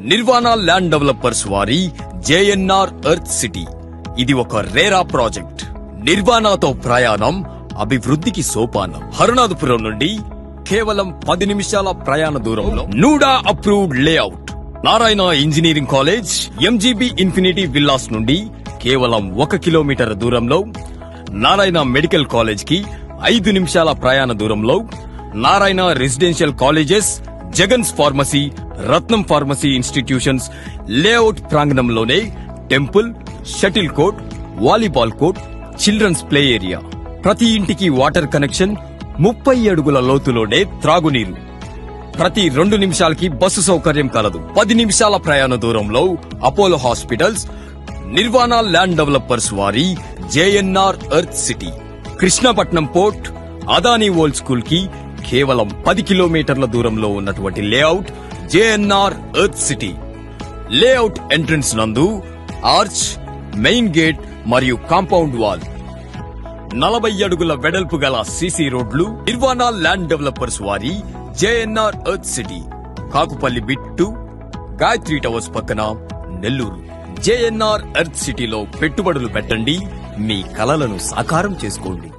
నిర్వాణ land developers వారి JNR earth city. ఇది ఒక రేరా ప్రాజెక్ట్. నిర్వాణతో ప్రయాణం అభివృద్ధికి సోపానం. హరునాథపురం నుండి కేవలం పది నిమిషాల ప్రయాణ దూరంలో NUDA approved layout. Narayana engineering college MGB infinity villas నుండి కేవలం ఒక కిలోమీటర్ దూరంలో నారాయణ మెడికల్ కాలేజ్కి ఐదు నిమిషాల ప్రయాణ దూరంలో Narayana residential colleges Jagan's pharmacy Ratnam pharmacy institutions layout ప్రాంగణంలోనే temple shuttle court volleyball court children's play area. ప్రతి ఇంటికి వాటర్ కనెక్షన్ ముప్పై అడుగుల లోతులోనే త్రాగునీరు. ప్రతి రెండు నిమిషాలకి బస్సు సౌకర్యం కలదు. పది నిమిషాల ప్రయాణ దూరంలో Apollo hospitals Nirvana land developers వారి JNR earth city. Krishnapatnam port Adani old స్కూల్కి కేవలం పది కిలోమీటర్ల దూరంలో ఉన్నటువంటి layout JNR earth city. Layout entrance నందు ఆర్చ్ మెయిన్ గేట్ మరియు కాంపౌండ్ వాల్. నలభై అడుగుల వెడల్పు గల సీసీ రోడ్లు నిర్వాణా ల్యాండ్ డెవలపర్స్ వారి JNR earth city. Kakupalli Bittu Gayatri towers పక్కన నెల్లూరు. జేఎన్ఆర్ ఎర్త్ సిటీలో పెట్టుబడులు పెట్టండి మీ కలలను సాకారం చేసుకోండి.